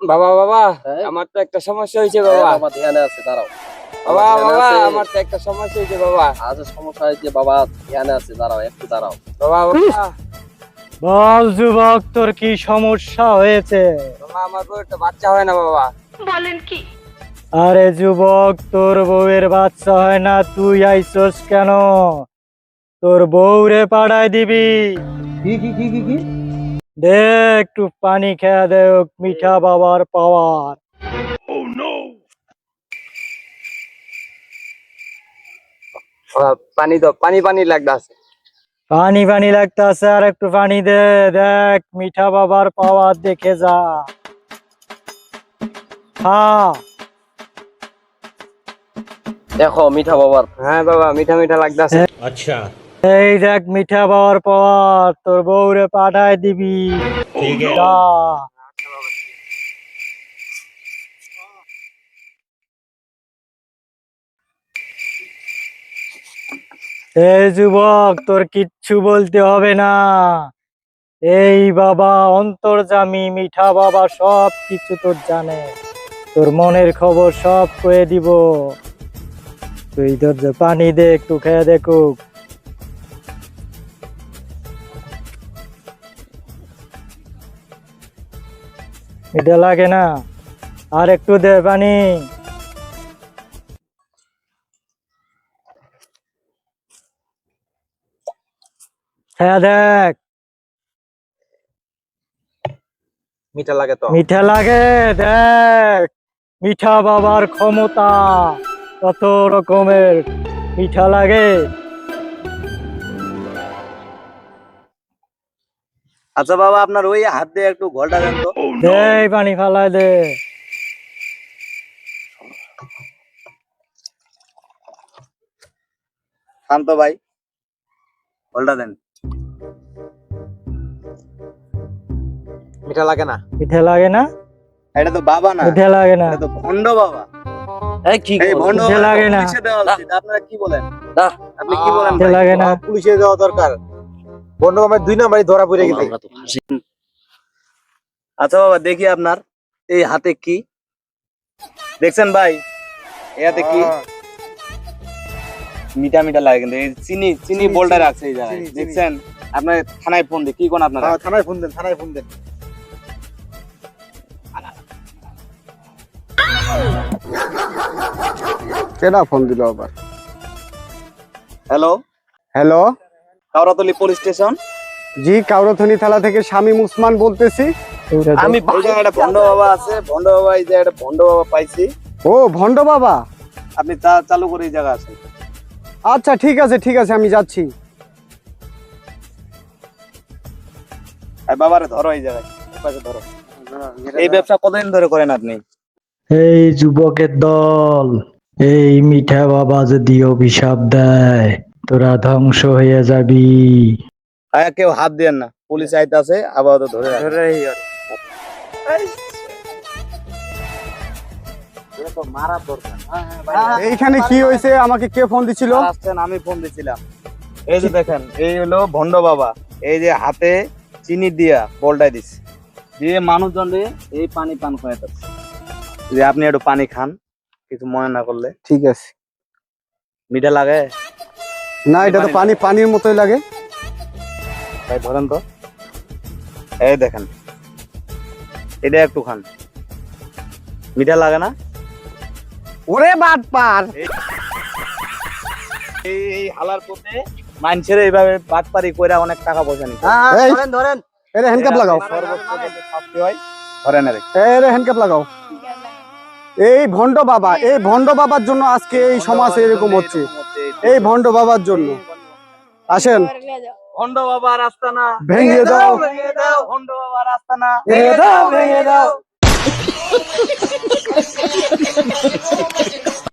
বাবা বাবা হ্যাঁ? আমার তো একটা সমস্যা হয়েছে বাবা। বাবা ধ্যানে আছে দাঁড়াও। বাবা বাবা আমার তো একটা সমস্যা হয়েছে বাবা। আজ সমস্যা হয়েছে বাবা ধ্যানে আছে দাঁড়াও একটু দাঁড়াও। বাবা বাবা। বল যুবক তোর কি সমস্যা হয়েছে? বাবা আমার বউ একটা বাচ্চা হয় না বাবা। আরে যুবক তোর বউয়ের বাচ্চা হয় না তুই আইসস কেন? তোর বউরে পাড়ায় দিবি। কি কি কি কি কি? দে একটু পানি খেয়ে দে মিঠা বাবার পাওয়ার। বাবা, পানি দাও পানি পানি লাগতাছে। পানি পানি লাগতাছে আর একটু পানি দে দেখ মিঠা বাবার পাওয়ার দেখে যা। হ্যাঁ দেখো মিঠা বাবার। হ্যাঁ বাবা মিঠা মিঠা লাগতাছে। এই দেখ মিঠা বাবার পর তোর বউরে পাঠায় দিবি। এই যুবক তোর কিচ্ছু বলতে হবে না। এই বাবা অন্তর্জামী মিঠা বাবা সব কিছু তোর জানে। তোর মনের খবর সব কয়ে দিব। তুই তোর যে পানি দে একটু খেয়ে দেখুক। এটা লাগে না। আর একটু দে পানি। হ্যাঁ দেখ। মিঠা লাগে তো। মিঠা লাগে দেখ। মিঠা বাবার ক্ষমতা কত রকমের। মিঠা লাগে। আচ্ছা বাবা আপনার ওই হাত দিয়ে একটু ঘোলটা দেন তো। দে এই পানি ফালাই দে। শান্ত ভাই ঘোলটা দেন। মিঠা লাগে না? মিঠা লাগে না? এটা তো বাবা না। মিঠা লাগে না। এটা তো ভন্ড বাবা। এই কি? ভন্ড মিঠে লাগে না। পুলিশে দেওয়া উচিত। আপনারা কি বলেন? না। আপনি কি বলেন মিঠা লাগে না। পুলিশে যাওয়া দরকার। বন্ধ আমার দুই নাম্বারই ধরা পড়ে গেছে আমরা তো হাসি। আচ্ছা বাবা দেখি আপনার। এই হাতে কি? দেখছেন ভাই? এই হাতে কি? মিঠা মিঠা লাগে কিন্তু। এই চিনি চিনি বোল্ডার আছে এই জায়গায়। দেখছেন? আপনার থানায় ফোন দিই। কি কোন আপনারা? হ্যাঁ, থানায় ফোন দেন থানায় ফোন দেন। কেডা ফোন দিল আবার? Hello? Hello? Kaurathali police station? জি কাউরথনি থালা থেকে শামীম উসমান বলতেছি। আমি একটা ভন্ড বাবা আছে ভন্ড বাবা এই ভন্ড বাবা পাইছি। ও ভন্ড বাবা? আপনি তা চালু করে এই জায়গা আছেন আচ্ছা ঠিক আছে ঠিক আছে আমি যাচ্ছি। বাবারে ধরো এই জায়গায় ধরো। এই ব্যবসা কতদিন ধরে করেন আপনি? এই যুবকের দল এই মিঠা বাবা যদি অভিশাপ দেয় তোরা ধ্বংস হয়ে যাবি। কেউ হাত দেন না। পুলিশ আইতে আছে আপাতত ধরে ধরে এইখানে কি হয়েছে আমাকে কে ফোন দিছিল? আসছেন আমি ফোন দিছিলাম। এই যে দেখেন এই হলো ভন্ড বাবা। এই যে হাতে চিনি দিয়া বলটাই দিছে। দিয়ে মানুষজন দিয়ে এই পানি পান করে যাচ্ছে যে আপনি একটু পানি খান কিছু মনে না করলে। ঠিক আছে। মিঠা লাগে? না এটা তো পানি পানির মতোই লাগে। ভাই ধরেন তো। এই দেখেন। এটা একটু খান মিঠা লাগে না? ওরে বাট পার। এই এই হালার পথে মানুষের এইভাবে বাটপারি কইরা অনেক টাকা পয়সা নিচ্ছে ধরেন ধরেন। এরে হ্যান্ডকাপ লাগাও সর্বোচ্চ হয় ধরেন এর। এরে হ্যান্ডকাপ লাগাও। এই ভন্ড বাবা এই ভন্ড বাবার জন্য আজকে এই সমাজে এরকম হচ্ছে। এই ভন্ড বাবার জন্য। আসেন। ভন্ড বাবা রাস্তা না ভেঙে দাও ভেঙে দাও হন্ড বাবা রাস্তা না ভেঙে দাও ভেঙে দাও।